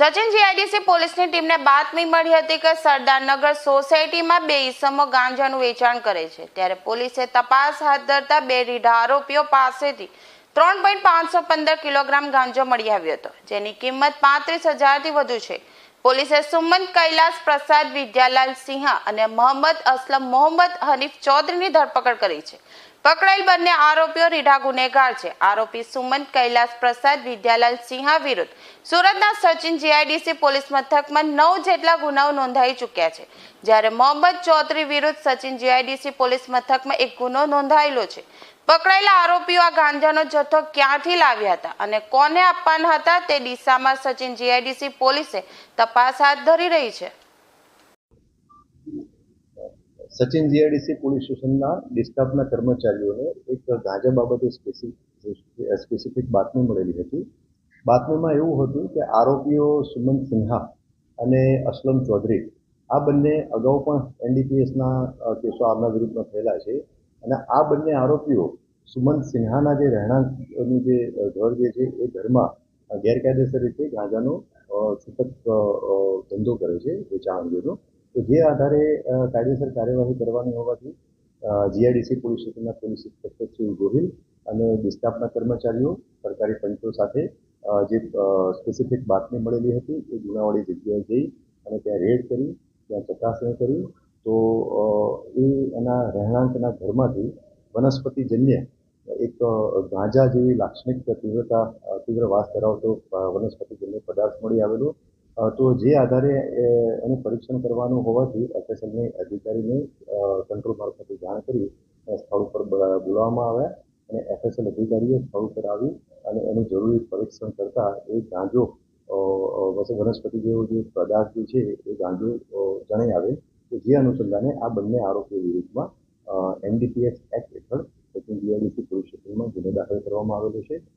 Sachin GIDC પોલીસની ટીમને બાતમી મળી હતી કે સરદારનગર સોસાયટીમાં બે ઈસમો ગાંજાનું વેચાણ કરે છે. ત્યારે પોલીસે તપાસ હાથ ધરતા બે રીઢા આરોપીઓ પાસેથી ત્રણ પોઈન્ટ પાંચસો પંદર કિલોગ્રામ ગાંજો મળી આવ્યો હતો, જેની કિંમત પાંત્રીસ હજારથી વધુ છે. પોલીસે સુમન કૈલાસ પ્રસાદ, વિદ્યાલાલ સિંહા અને મોહમ્મદ અસલમ, મોહમ્મદ હનીફ ચૌધરીની ધરપકડ કરી છે. પકડાયેલ બંને આરોપીઓ રીઢા ગુનેગાર છે. આરોપી સુમન કૈલાસ પ્રસાદ, વિદ્યાલાલ સિંહા વિરુદ્ધ સુરતના સચિન જીઆઈડીસી પોલીસ મથકમાં નવ જેટલા ગુનાઓ નોંધાઈ ચૂક્યા છે. જ્યારે મોહમ્મદ ચૌધરી વિરુદ્ધ સચિન જીઆઈડીસી પોલીસ મથકમાં એક ગુનો નોંધાયેલો છે. પકડાયેલા આરોપીઓ આ ગાંજાનો જથ્થો ક્યાંથી લાવ્યા હતા અને કોને આપવાના હતા તે દિશામાં સચિન જીઆઈડીસી પોલીસે તપાસ હાથ ધરી રહી છે. સચિન જીઆઈડીસી પોલીસ સ્ટેશનના ડિસ્ટાફના કર્મચારીઓને એક ગાંજા બાબતે સ્પેસિફિક બાતમી મળેલી હતી. બાતમીમાં એવું હતું કે આરોપીઓ સુમન સિન્હા અને અસલમ ચૌધરી આ બંને અગાઉ પણ એનડીપીએસના કેસો આમના વિરુદ્ધમાં થયેલા છે. અને આ બંને આરોપીઓ સુમંત સિન્હાના જે રહેણાંકનું જે ઘર જે છે એ ઘરમાં ગેરકાયદેસર રીતે ગાંજાનો છૂટક ધંધો કરે છે વેચાણ અંગેનો તો જે આધારે કાયદેસર કાર્યવાહી કરવાની હોવાથી જીઆઈડીસી પોલીસ સ્ટેશનના પોલીસ ઇન્સ્પેક્ટર શ્રી ગોહિલ અને ડિસ્ટાફના કર્મચારીઓ સરકારી પંચો સાથે જે સ્પેસિફિક બાતમી મળેલી હતી એ ગુનાવાળી જગ્યાએ જઈ અને ત્યાં રેડ કરી, ત્યાં ચકાસણી કરી તો એ એના રહેણાંકના ઘરમાંથી વનસ્પતિજન્ય એક ગાંજા જેવી લાક્ષણિક તીવ્રતા તીવ્ર વાસ ધરાવતો વનસ્પતિજન્ય પદાર્થ મળી આવેલો. તો જે આધારે એનું પરીક્ષણ કરવાનું હોવાથી એફએસએલની અધિકારીને કંટ્રોલ મારફતે જાણ કરી સ્થળ ઉપર બોલાવવામાં આવ્યા અને એફએસએલ અધિકારીએ સ્થળ ઉપર આવી અને એનું જરૂરી પરીક્ષણ કરતાં એ ગાંજો વનસ્પતિ જેવો જે પદાર્થ જે છે એ ગાંજો જણાઈ આવે કે જે અનુસંધાને આ બંને આરોપીઓ વિરુદ્ધમાં એનડીપીએસ એક્ટ હેઠળ સચિન જીઆઈડીસી પોલીસ સ્ટેશનમાં ગુનો દાખલ કરવામાં આવેલો છે.